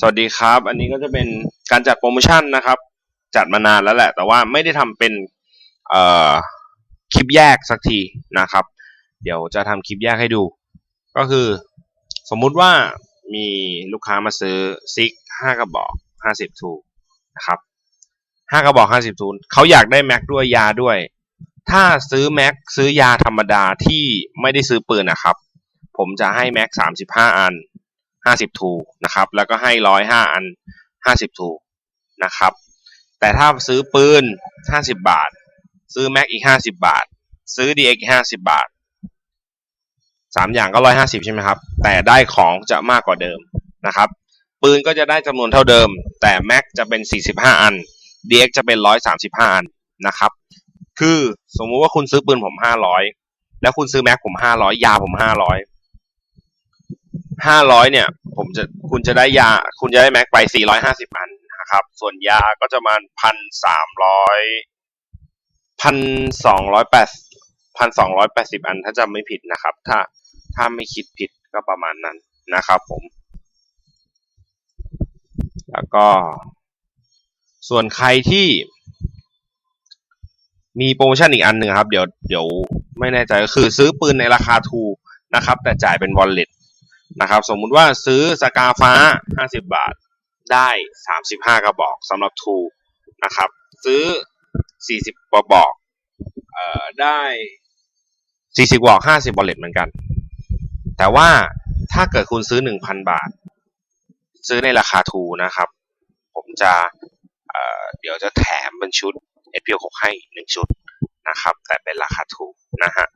สวัสดีครับ อันนี้ก็จะเป็นการจัดโปรโมชั่นนะครับ จัดมานานแล้วแหละ แต่ว่าไม่ได้ทำเป็นคลิปแยกสักทีนะครับ เดี๋ยวจะทำคลิปแยกให้ดู ก็คือ สมมุติว่ามีลูกค้ามาซื้อซิกห้ากระบอกห้าสิบทูนะครับห้ากระบอกห้าสิบทูเขาอยากได้แม็กด้วยยาด้วย ถ้าซื้อแม็กซื้อยาธรรมดาที่ไม่ได้ซื้อปืนนะครับ ผมจะให้แม็กสามสิบห้าอัน ห้าสิบทูนะครับ แล้วก็ให้ร้อยห้าอันห้าสิบทูนะครับ แต่ถ้าซื้อปืนห้าสิบบาท ซื้อแม็กอีกห้าสิบาท ซื้อดีเอ็กห้าสิบาทสามอย่างก็ร้อยห้าสิบใช่ไหมครับ แต่ได้ของจะมากกว่าเดิมนะครับ ปืนก็จะได้จำนวนเท่าเดิม แต่แม็กจะเป็นสี่สิบห้าอันดีเอ็กจะเป็นร้อยสามสิบห้าอันนะครับ คือสมมุติว่าคุณซื้อปืนผมห้าร้อยแล้วคุณซื้อแม็กผมห้าร้อยยาผมห้าร้อย ห้าร้อยเนี่ย ผมจะคุณจะได้ยา คุณจะได้แม็กไปสี่ร้อยห้าสิบอันนะครับ ส่วนยาก็จะมาพันสามร้อยพันสองร้อยแปดพันสองร้อยแปดสิบอันถ้าจำไม่ผิดนะครับ ถ้าถ้าไม่คิดผิดก็ประมาณนั้นนะครับผม แล้วก็ ส่วนใครที่มีโปรโมชั่นอีกอันหนึ่งครับ เดี๋ยวเดี๋ยวไม่แน่ใจก็คือซื้อปืนในราคาถูนะครับ แต่จ่ายเป็นวอลเล็ต นะครับ สมมุติว่าซื้อสกาฟ้า 50 บาทได้ 35 กระบอกสำหรับทูนะครับ ซื้อ 40กระบอกเอ่อได้ 40กระบอก 50วอลเลตเหมือนกัน แต่ว่าถ้าเกิดคุณซื้อ 1,000 บาท ซื้อในราคาทูนะครับ ผมจะเอ่อเดี๋ยวจะแถมเป็นชุด SPL 6ให้หนึ่งชุดนะครับ แต่เป็นราคาถูกนะฮะ